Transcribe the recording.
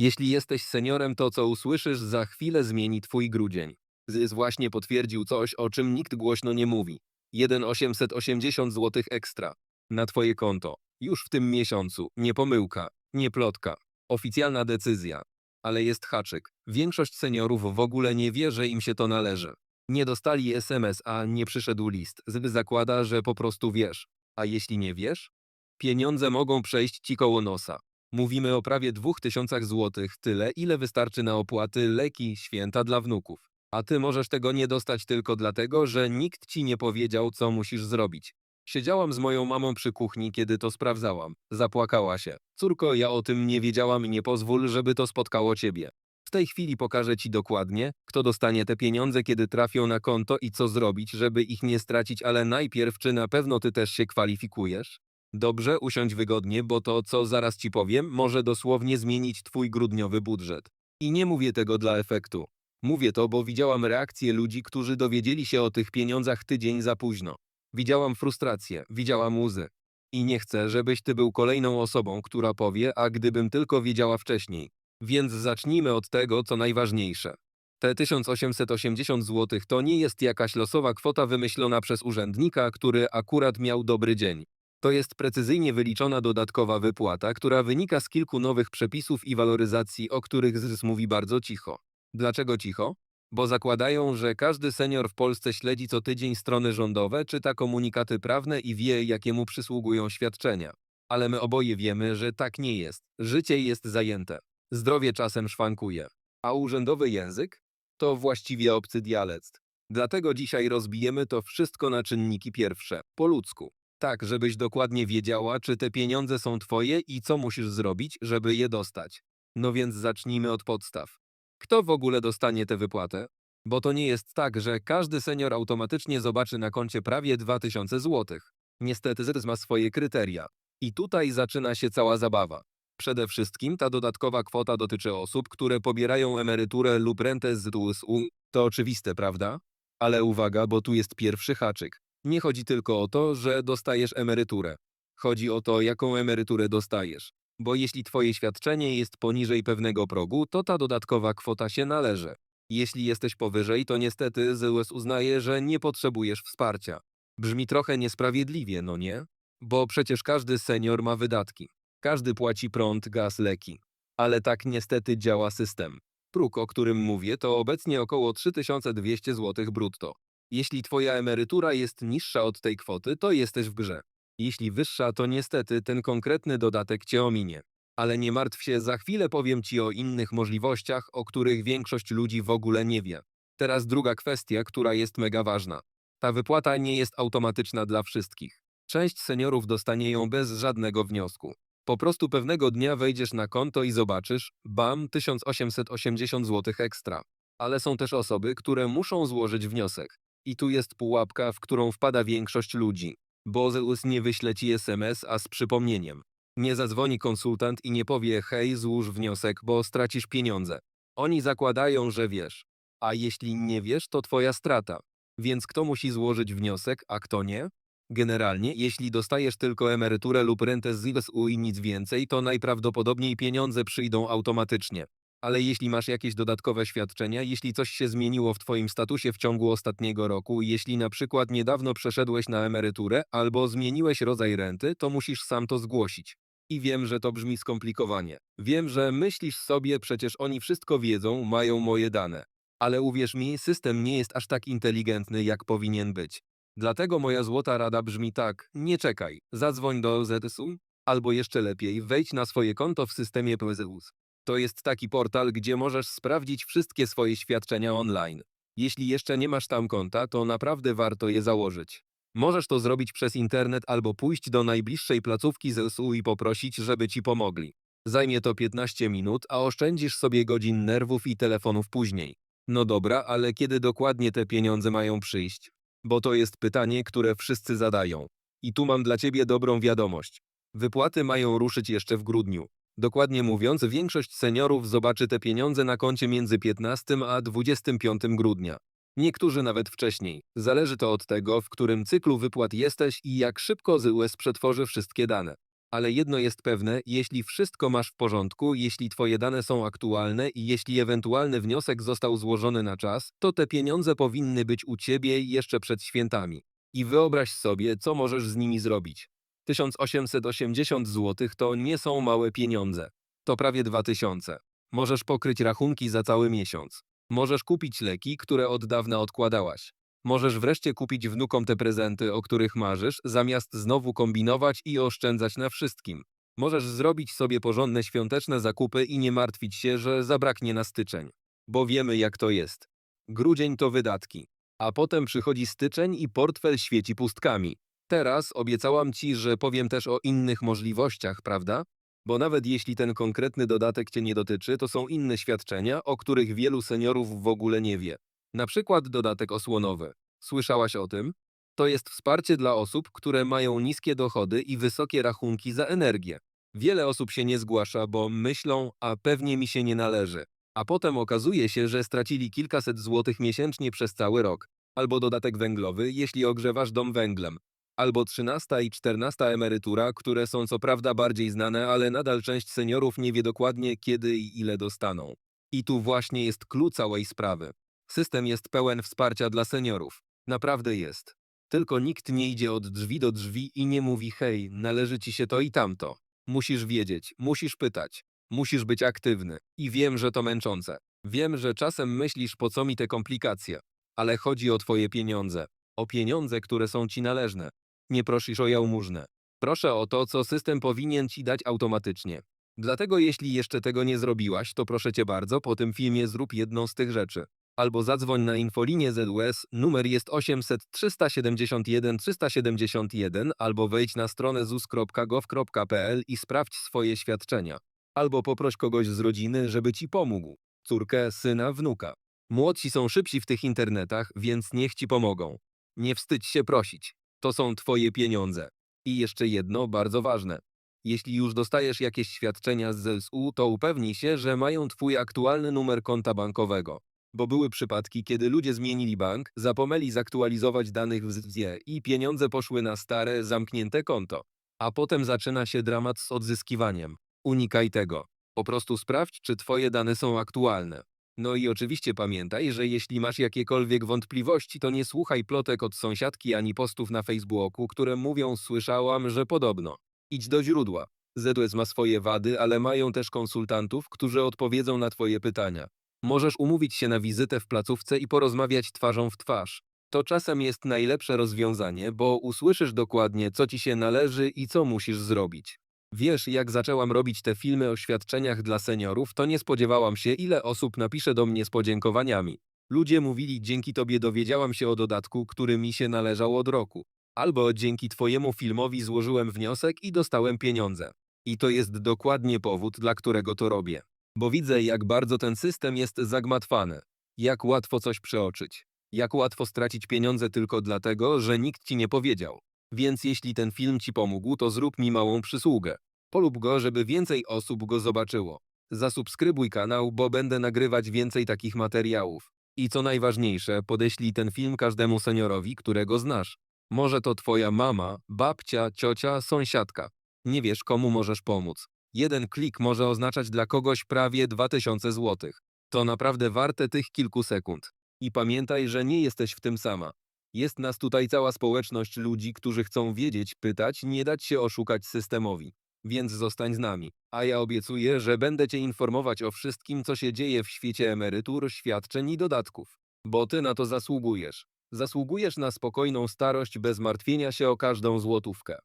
Jeśli jesteś seniorem, to co usłyszysz za chwilę zmieni twój grudzień. ZYS właśnie potwierdził coś, o czym nikt głośno nie mówi. 1,880 zł ekstra na twoje konto. Już w tym miesiącu. Nie pomyłka, nie plotka. Oficjalna decyzja. Ale jest haczyk. Większość seniorów w ogóle nie wie, że im się to należy. Nie dostali SMS, a nie przyszedł list. ZYS zakłada, że po prostu wiesz. A jeśli nie wiesz? Pieniądze mogą przejść ci koło nosa. Mówimy o prawie 2000 złotych, tyle ile wystarczy na opłaty, leki, święta dla wnuków. A ty możesz tego nie dostać tylko dlatego, że nikt ci nie powiedział, co musisz zrobić. Siedziałam z moją mamą przy kuchni, kiedy to sprawdzałam. Zapłakała się. Córko, ja o tym nie wiedziałam i nie pozwól, żeby to spotkało ciebie. W tej chwili pokażę ci dokładnie, kto dostanie te pieniądze, kiedy trafią na konto i co zrobić, żeby ich nie stracić, ale najpierw, czy na pewno ty też się kwalifikujesz? Dobrze, usiądź wygodnie, bo to, co zaraz ci powiem, może dosłownie zmienić twój grudniowy budżet. I nie mówię tego dla efektu. Mówię to, bo widziałam reakcje ludzi, którzy dowiedzieli się o tych pieniądzach tydzień za późno. Widziałam frustrację, widziałam łzy. I nie chcę, żebyś ty był kolejną osobą, która powie, a gdybym tylko wiedziała wcześniej. Więc zacznijmy od tego, co najważniejsze. Te 1880 zł to nie jest jakaś losowa kwota wymyślona przez urzędnika, który akurat miał dobry dzień. To jest precyzyjnie wyliczona dodatkowa wypłata, która wynika z kilku nowych przepisów i waloryzacji, o których ZYS mówi bardzo cicho. Dlaczego cicho? Bo zakładają, że każdy senior w Polsce śledzi co tydzień strony rządowe, czyta komunikaty prawne i wie, jakie mu przysługują świadczenia. Ale my oboje wiemy, że tak nie jest. Życie jest zajęte. Zdrowie czasem szwankuje. A urzędowy język? To właściwie obcy dialekt. Dlatego dzisiaj rozbijemy to wszystko na czynniki pierwsze, po ludzku. Tak, żebyś dokładnie wiedziała, czy te pieniądze są twoje i co musisz zrobić, żeby je dostać. No więc zacznijmy od podstaw. Kto w ogóle dostanie tę wypłatę? Bo to nie jest tak, że każdy senior automatycznie zobaczy na koncie prawie 2000 zł. Niestety ZYS ma swoje kryteria. I tutaj zaczyna się cała zabawa. Przede wszystkim ta dodatkowa kwota dotyczy osób, które pobierają emeryturę lub rentę z ZUS-u. To oczywiste, prawda? Ale uwaga, bo tu jest pierwszy haczyk. Nie chodzi tylko o to, że dostajesz emeryturę. Chodzi o to, jaką emeryturę dostajesz. Bo jeśli twoje świadczenie jest poniżej pewnego progu, to ta dodatkowa kwota się należy. Jeśli jesteś powyżej, to niestety ZUS uznaje, że nie potrzebujesz wsparcia. Brzmi trochę niesprawiedliwie, no nie? Bo przecież każdy senior ma wydatki. Każdy płaci prąd, gaz, leki. Ale tak niestety działa system. Próg, o którym mówię, to obecnie około 3200 zł brutto. Jeśli twoja emerytura jest niższa od tej kwoty, to jesteś w grze. Jeśli wyższa, to niestety ten konkretny dodatek cię ominie. Ale nie martw się, za chwilę powiem ci o innych możliwościach, o których większość ludzi w ogóle nie wie. Teraz druga kwestia, która jest mega ważna. Ta wypłata nie jest automatyczna dla wszystkich. Część seniorów dostanie ją bez żadnego wniosku. Po prostu pewnego dnia wejdziesz na konto i zobaczysz, bam, 1880 zł ekstra. Ale są też osoby, które muszą złożyć wniosek. I tu jest pułapka, w którą wpada większość ludzi. Bo ZUS nie wyśle ci SMS, a z przypomnieniem. Nie zadzwoni konsultant i nie powie hej, złóż wniosek, bo stracisz pieniądze. Oni zakładają, że wiesz. A jeśli nie wiesz, to twoja strata. Więc kto musi złożyć wniosek, a kto nie? Generalnie, jeśli dostajesz tylko emeryturę lub rentę z ZUS-u i nic więcej, to najprawdopodobniej pieniądze przyjdą automatycznie. Ale jeśli masz jakieś dodatkowe świadczenia, jeśli coś się zmieniło w Twoim statusie w ciągu ostatniego roku, jeśli na przykład niedawno przeszedłeś na emeryturę albo zmieniłeś rodzaj renty, to musisz sam to zgłosić. I wiem, że to brzmi skomplikowanie. Wiem, że myślisz sobie, przecież oni wszystko wiedzą, mają moje dane. Ale uwierz mi, system nie jest aż tak inteligentny, jak powinien być. Dlatego moja złota rada brzmi tak: nie czekaj, zadzwoń do ZSU, albo jeszcze lepiej, wejdź na swoje konto w systemie PZUS. To jest taki portal, gdzie możesz sprawdzić wszystkie swoje świadczenia online. Jeśli jeszcze nie masz tam konta, to naprawdę warto je założyć. Możesz to zrobić przez internet albo pójść do najbliższej placówki ZSU i poprosić, żeby ci pomogli. Zajmie to 15 minut, a oszczędzisz sobie godzin nerwów i telefonów później. No dobra, ale kiedy dokładnie te pieniądze mają przyjść? Bo to jest pytanie, które wszyscy zadają. I tu mam dla ciebie dobrą wiadomość. Wypłaty mają ruszyć jeszcze w grudniu. Dokładnie mówiąc, większość seniorów zobaczy te pieniądze na koncie między 15 a 25 grudnia. Niektórzy nawet wcześniej. Zależy to od tego, w którym cyklu wypłat jesteś i jak szybko ZUS przetworzy wszystkie dane. Ale jedno jest pewne, jeśli wszystko masz w porządku, jeśli twoje dane są aktualne i jeśli ewentualny wniosek został złożony na czas, to te pieniądze powinny być u ciebie jeszcze przed świętami. I wyobraź sobie, co możesz z nimi zrobić. 1880 zł to nie są małe pieniądze. To prawie 2000. Możesz pokryć rachunki za cały miesiąc. Możesz kupić leki, które od dawna odkładałaś. Możesz wreszcie kupić wnukom te prezenty, o których marzysz, zamiast znowu kombinować i oszczędzać na wszystkim. Możesz zrobić sobie porządne świąteczne zakupy i nie martwić się, że zabraknie na styczeń. Bo wiemy, jak to jest. Grudzień to wydatki. A potem przychodzi styczeń i portfel świeci pustkami. Teraz obiecałam ci, że powiem też o innych możliwościach, prawda? Bo nawet jeśli ten konkretny dodatek cię nie dotyczy, to są inne świadczenia, o których wielu seniorów w ogóle nie wie. Na przykład dodatek osłonowy. Słyszałaś o tym? To jest wsparcie dla osób, które mają niskie dochody i wysokie rachunki za energię. Wiele osób się nie zgłasza, bo myślą, a pewnie mi się nie należy. A potem okazuje się, że stracili kilkaset złotych miesięcznie przez cały rok. Albo dodatek węglowy, jeśli ogrzewasz dom węglem. Albo 13 i 14 emerytura, które są co prawda bardziej znane, ale nadal część seniorów nie wie dokładnie kiedy i ile dostaną. I tu właśnie jest klucz całej sprawy. System jest pełen wsparcia dla seniorów. Naprawdę jest. Tylko nikt nie idzie od drzwi do drzwi i nie mówi hej, należy ci się to i tamto. Musisz wiedzieć, musisz pytać, musisz być aktywny. I wiem, że to męczące. Wiem, że czasem myślisz po co mi te komplikacje. Ale chodzi o twoje pieniądze. O pieniądze, które są ci należne. Nie prosisz o jałmużnę. Proszę o to, co system powinien ci dać automatycznie. Dlatego jeśli jeszcze tego nie zrobiłaś, to proszę cię bardzo, po tym filmie zrób jedną z tych rzeczy. Albo zadzwoń na infolinię ZUS, numer jest 800 371 371, albo wejdź na stronę zus.gov.pl i sprawdź swoje świadczenia. Albo poproś kogoś z rodziny, żeby ci pomógł. Córkę, syna, wnuka. Młodsi są szybsi w tych internetach, więc niech ci pomogą. Nie wstydź się prosić. To są twoje pieniądze. I jeszcze jedno bardzo ważne. Jeśli już dostajesz jakieś świadczenia z ZSU, to upewnij się, że mają twój aktualny numer konta bankowego. Bo były przypadki, kiedy ludzie zmienili bank, zapomnieli zaktualizować danych w ZZE i pieniądze poszły na stare, zamknięte konto. A potem zaczyna się dramat z odzyskiwaniem. Unikaj tego. Po prostu sprawdź, czy twoje dane są aktualne. No i oczywiście pamiętaj, że jeśli masz jakiekolwiek wątpliwości, to nie słuchaj plotek od sąsiadki ani postów na Facebooku, które mówią słyszałam, że podobno. Idź do źródła. ZUS ma swoje wady, ale mają też konsultantów, którzy odpowiedzą na twoje pytania. Możesz umówić się na wizytę w placówce i porozmawiać twarzą w twarz. To czasem jest najlepsze rozwiązanie, bo usłyszysz dokładnie, co ci się należy i co musisz zrobić. Wiesz, jak zaczęłam robić te filmy o świadczeniach dla seniorów, to nie spodziewałam się, ile osób napisze do mnie z podziękowaniami. Ludzie mówili, dzięki tobie dowiedziałam się o dodatku, który mi się należał od roku. Albo dzięki twojemu filmowi złożyłem wniosek i dostałem pieniądze. I to jest dokładnie powód, dla którego to robię. Bo widzę, jak bardzo ten system jest zagmatwany. Jak łatwo coś przeoczyć. Jak łatwo stracić pieniądze tylko dlatego, że nikt ci nie powiedział. Więc jeśli ten film ci pomógł, to zrób mi małą przysługę. Polub go, żeby więcej osób go zobaczyło. Zasubskrybuj kanał, bo będę nagrywać więcej takich materiałów. I co najważniejsze, podeślij ten film każdemu seniorowi, którego znasz. Może to twoja mama, babcia, ciocia, sąsiadka. Nie wiesz, komu możesz pomóc. Jeden klik może oznaczać dla kogoś prawie 2000 zł. To naprawdę warte tych kilku sekund. I pamiętaj, że nie jesteś w tym sama. Jest nas tutaj cała społeczność ludzi, którzy chcą wiedzieć, pytać, nie dać się oszukać systemowi. Więc zostań z nami. A ja obiecuję, że będę cię informować o wszystkim, co się dzieje w świecie emerytur, świadczeń i dodatków. Bo ty na to zasługujesz. Zasługujesz na spokojną starość bez martwienia się o każdą złotówkę.